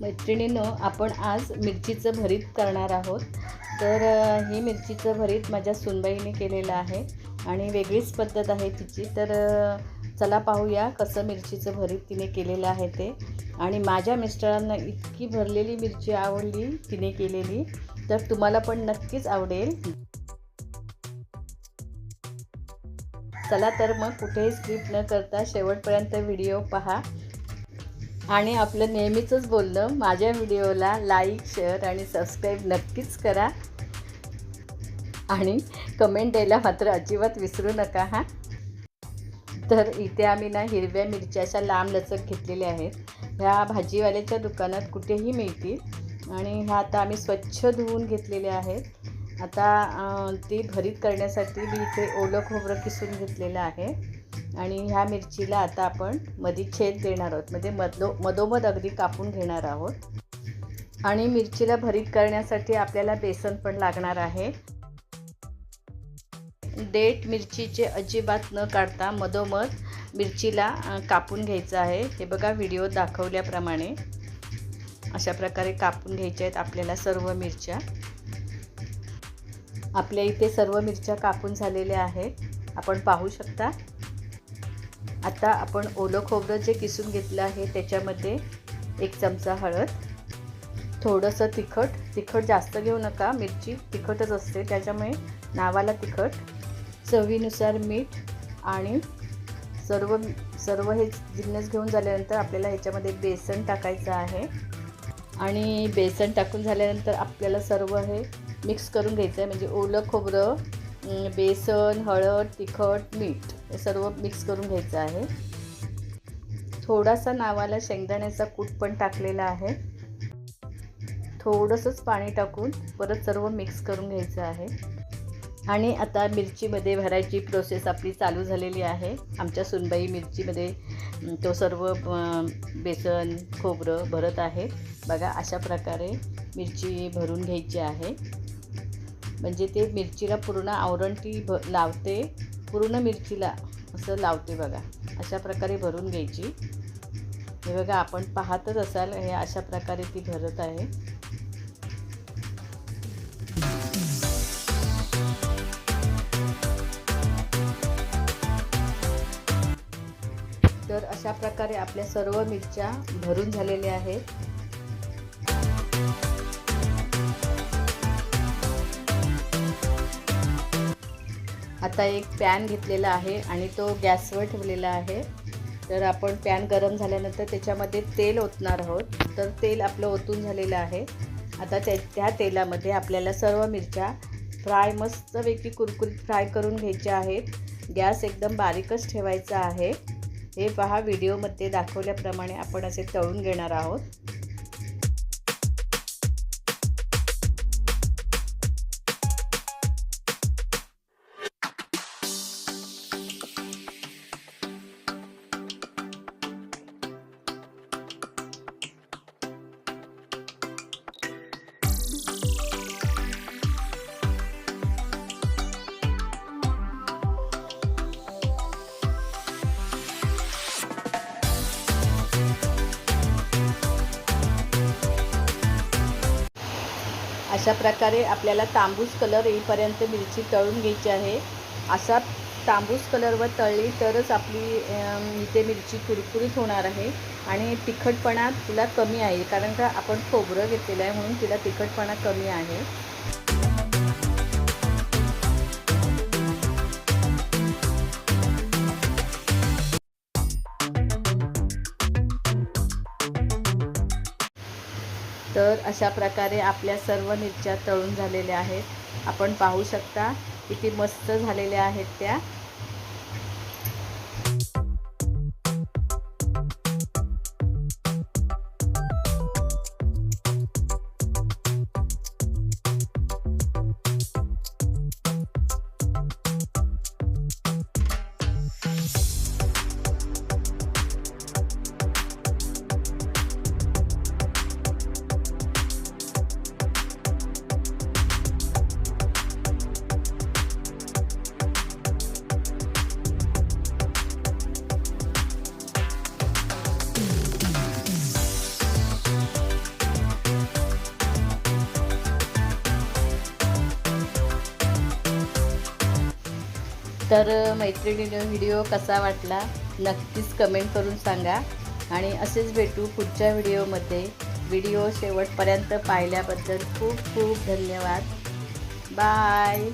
मैत्रिणींनो आपण आज मिरचीचं भरीत करणार आहोत. तर हे ही मिरचीचं भरीत माझ्या सुनबाईने केलेलं आहे आणि वेगळीच पद्धत आहे तिची. तर चला पाहूया कसं मिरचीचं भरीत तिने केलेलं आहे ते. आणि माझ्या मिस्टरांना इतकी भरलेली मिरची आवडली तिने केलेली तर तुम्हाला पण नक्कीच आवडेल. चला तर मग कुठेही स्किप न करता शेवटपर्यंत व्हिडिओ पहा. आणि आपलं नेहमीचंच बोलणं माझ्या व्हिडिओला लाईक शेअर आणि सबस्क्राईब नक्कीच करा. आणि कमेंट द्यायला मात्र अजिबात विसरू नका हां. तर इथे आम्ही ना हिरव्या मिरच्या अशा लांब लचक घेतलेल्या आहेत. ह्या भाजीवाल्याच्या दुकानात कुठेही मिळतील. आणि ह्या आता आम्ही स्वच्छ धुवून घेतलेल्या आहेत. आता ती भरीत करण्यासाठी मी इथे ओलं खोबरं किसून घेतलेलं आहे. आणि ह्या मिरचीला आता आपण मधी छेद देणार आहोत. म्हणजे मधलो मधोमध अगदी कापून घेणार आहोत. आणि मिरचीला भरीत करण्यासाठी आपल्याला बेसन पण लागणार आहे. डेट मिरचीचे अजिबात न काढता मधोमध मिरचीला कापून घ्यायचं आहे. हे बघा व्हिडिओ दाखवल्याप्रमाणे अशा प्रकारे कापून घ्यायच्या आहेत आपल्याला सर्व मिरच्या. आपल्या इथे सर्व मिरच्या कापून झालेल्या आहेत. आपण पाहू शकता. आता आपण ओलं खोबरं जे किसून घेतलं आहे त्याच्यामध्ये एक चमचा हळद थोडंसं तिखट. तिखट जास्त घेऊ नका मिरची तिखटच असते त्याच्यामुळे नावाला तिखट. चवीनुसार मीठ आणि सर्व सर्व हे जिन्नस घेऊन झाल्यानंतर आपल्याला ह्याच्यामध्ये बेसन टाकायचं आहे. आणि बेसन टाकून झाल्यानंतर आपल्याला सर्व हे मिक्स करून घ्यायचं आहे म्हणजे ओलं खोबरं बेसन हळद तिखट मीठ. हे सर्व मिक्स करून घ्यायचं आहे. थोडासा नावाला शेंगदाण्याचा कूट पण टाकलेला आहे. थोडंसंच पाणी टाकून परत सर्व मिक्स करून घ्यायचं आहे. आणि आता मिरचीमध्ये भरायची प्रोसेस आपली चालू झालेली आहे. आमच्या सुनबाई मिरचीमध्ये तो सर्व बेसन खोबरं भरत आहे. बघा अशा प्रकारे मिरची भरून घ्यायची आहे. म्हणजे ते मिरचीला पूर्ण आवरण ती भ लावते. पूर्ण मिरचीला असं लावते बघा. अशा प्रकारे भरून घ्यायची. हे बघा आपण पाहतच असाल हे अशा प्रकारे ती भरत आहे. तर अशा प्रकारे आपल्या सर्व मिरच्या भरून झालेल्या आहेत. आता एक पॅन घेतलेला आहे आणि तो गॅसवर ठेवलेला आहे. तर आपण पॅन गरम झाल्यानंतर त्याच्यामध्ये तेल ओतणार आहोत. तर तेल आपलं ओतून झालेलं आहे. आता त्या त्या तेलामध्ये आपल्याला सर्व मिरच्या फ्राय मस्तपैकी कुरकुरीत फ्राय करून घ्यायच्या आहेत. गॅस एकदम बारीकच ठेवायचा आहे. हे पहा व्हिडिओमध्ये दाखवल्याप्रमाणे आपण असे तळून घेणार आहोत. अशा प्रकारे आपल्याला तांबूस कलर येईपर्यंत मिरची तळून घ्यायची आहे. असा तांबूस कलरवर तळली तरच आपली इथे मिरची कुरकुरीत होणार आहे. आणि तिखटपणा तिला कमी आहे कारण का आपण खोबरं घेतलेलं आहे म्हणून तिला तिखटपणा कमी आहे. तर अशा प्रकारे आपल्या सर्व मिरच्या तळून झालेल्या आहेत. आपण पाहू शकता किती मस्त झालेल्या आहेत त्या. तर मैत्रिणीने व्हिडिओ कसा वाटला नक्कीच कमेंट करून सांगा आणि असेच भेटू पुढच्या व्हिडिओमध्ये. व्हिडिओ शेवटपर्यंत पाहिल्याबद्दल खूप खूप धन्यवाद. बाय.